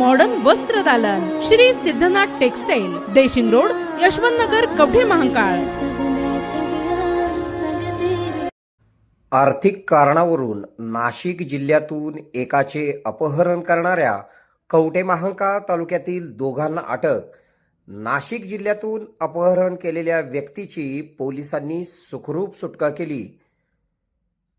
Modern वस्त्र दालन. Shri Siddhanath textile Deshing road Yashwant Nagar Kavathe Mahankal. आर्थिक कारणावरून नाशिक जिल्ह्यातून एकाचे अपहरण करणाऱ्या कवठे महांकाळ तालुक्यातील दोघांना अटक. नाशिक जिल्ह्यातून अपहरण केलेल्या व्यक्तीची पोलिसांनी सुखरूप सुटका केली.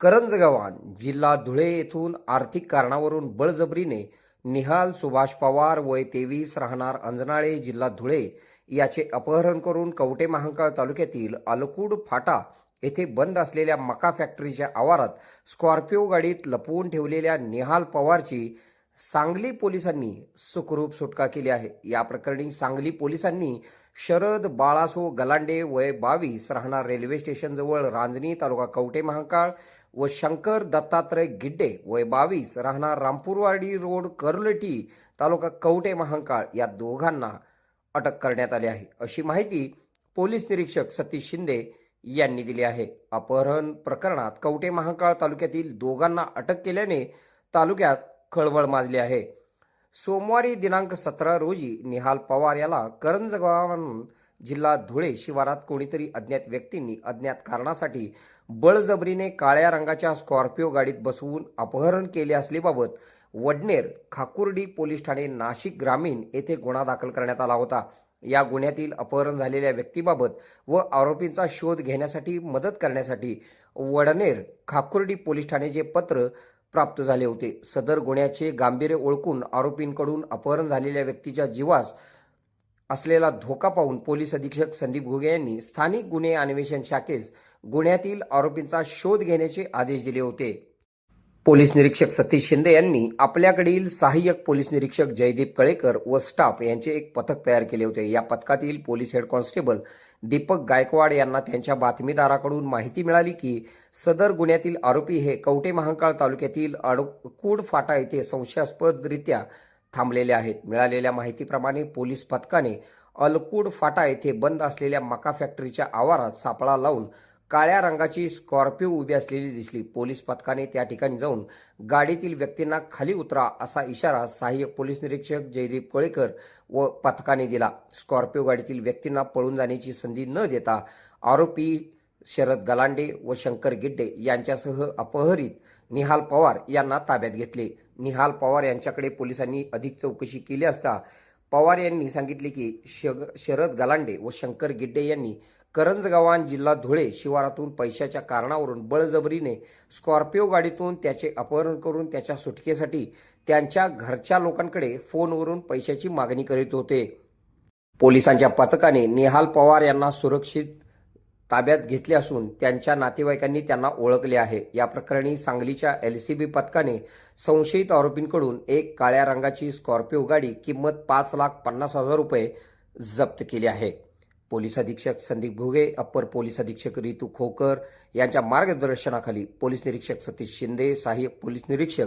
करंजगावान जिल्हा धुळे येथून आर्थिक कारणावरून बळजबरीने निहाल सुभाष पवार वय तेवीस राहणार अंजनाळे जिल्हा धुळे याचे अपहरण करून कवटे महांकाळ तालुक्यातील अलकुड फाटा येथे बंद असलेल्या मका फॅक्टरीच्या आवारात स्कॉर्पिओ गाडीत लपवून ठेवलेल्या निहाल पवारची सांगली पोलिसांनी सुखरूप सुटका केली आहे. या प्रकरणी सांगली पोलिसांनी शरद बाळासो गलांडे वय बावीस राहणार रेल्वे स्टेशनजवळ रांजणी तालुका कवटे महांकाळ व शंकर दत्तात्रय गिड्डे वय बावीस राहणार रामपूरवाडी रोड कर्लटी तालुका कवटे महांकाळ या दोघांना अटक करण्यात आली आहे. अशी माहिती पोलीस निरीक्षक सतीश शिंदे यांनी दिली आहे. अपहरण प्रकरणात कवटे महांकाळ तालुक्यातील दोघांना अटक केल्याने तालुक्यात खळबळ माजली आहे. सोमवारी दिनांक सतरा रोजी निहाल पवार याला करंजगावाहून जिल्हा धुळे शिवारात कोणीतरी अज्ञात व्यक्तींनी अज्ञात कारणासाठी बळजबरीने काळ्या रंगाच्या स्कॉर्पिओ गाडीत बसवून अपहरण केले असल्याबाबत वडनेर खाकुर्डी पोलीस ठाणे नाशिक ग्रामीण येथे गुन्हा दाखल करण्यात आला होता. या गुन्ह्यातील अपहरण झालेल्या व्यक्तीबाबत व आरोपींचा शोध घेण्यासाठी मदत करण्यासाठी वडनेर खाकुर्डी पोलीस ठाणेचे पत्र प्राप्त झाले होते. सदर गुन्ह्याचे गांभीर्य ओळखून आरोपींकडून अपहरण झालेल्या व्यक्तीच्या जीवास असलेला धोका पाहून पोलीस अधीक्षक संदीप घुगे यांनी स्थानिक गुन्हे अन्वेषण शाखेस गुन्ह्यातील आरोपींचा शोध घेण्याचे आदेश दिले होते. पोलीस निरीक्षक सतीश शिंदे यांनी आपल्याकडील सहाय्यक पोलीस निरीक्षक जयदीप कळेकर व स्टाफ यांचे एक पथक तयार केले होते. या पथकातील police head constable Deepak Gaikwad यांना त्यांच्या बातमीदाराकडून माहिती मिळाली की सदर गुन्ह्यातील आरोपी हे कवटे महांकाळ तालुक्यातील अडकूड फाटा येथे संशयास्पदरित्या थांबलेले आहेत. मिळालेल्या माहितीप्रमाणे पोलीस पथकाने अलकूड फाटा येथे बंद असलेल्या मका फॅक्टरीच्या आवारात सापळा लावून काळ्या रंगाची स्कॉर्पिओ उभी असलेली दिसली. पोलीस पथकाने त्या ठिकाणी जाऊन गाडीतील व्यक्तींना खाली उतरा असा इशारा सहाय्यक पोलीस निरीक्षक जयदीप कोळेकर व पथकाने दिला. स्कॉर्पिओ गाडीतील व्यक्तींना पळून जाण्याची संधी न देता आरोपी शरद गलांडे व शंकर गिड्डे यांच्यासह अपहरित निहाल पवार यांना ताब्यात घेतले. निहाल पवार यांच्याकडे पोलिसांनी अधिक चौकशी केली असता पवार यांनी सांगितले की शग शरद गलांडे व शंकर गिड्डे यांनी करंजगावान जिल्हा धुळे शिवारातून पैशाच्या कारणावरून बळजबरीने स्कॉर्पिओ गाडीतून त्याचे अपहरण करून त्याच्या सुटकेसाठी त्यांच्या घरच्या लोकांकडे फोनवरून पैशाची मागणी करीत होते. पोलिसांच्या पथकाने निहाल पवार यांना सुरक्षित ताब्यात घेतले असून त्यांच्या नातेवाईकांनी त्यांना ओळखले आहे. या प्रकरणी सांगलीच्या एल सी बी पथकाने संशयित आरोपींकडून एक काळ्या रंगाची स्कॉर्पिओ गाडी किंमत पाच लाख पन्नास हजार रुपये जप्त केली आहे. पोलीस अधीक्षक संदीप घुगे अप्पर पोलीस अधीक्षक रितू खोकर यांच्या मार्गदर्शनाखाली पोलीस निरीक्षक सतीश शिंदे सहाय्यक पोलीस निरीक्षक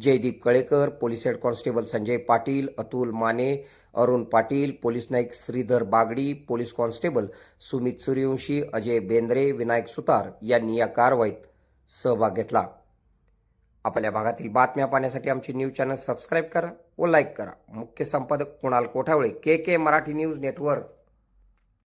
Jaydeep Kalekar police head constable Sanjay Patil Atul Mane Arun Patil police Naik Shridhar Bagdi police constable Sumit Suryavanshi Ajay Bendre Vinayak Sutar यांनी या कारवाईत सहभाग घेतला. आपल्या भागातील बातम्या पाहण्यासाठी आमची न्यूज चॅनल सबस्क्राईब करा व लाईक करा. मुख्य संपादक Kunal Kothawale K K Marathi news network.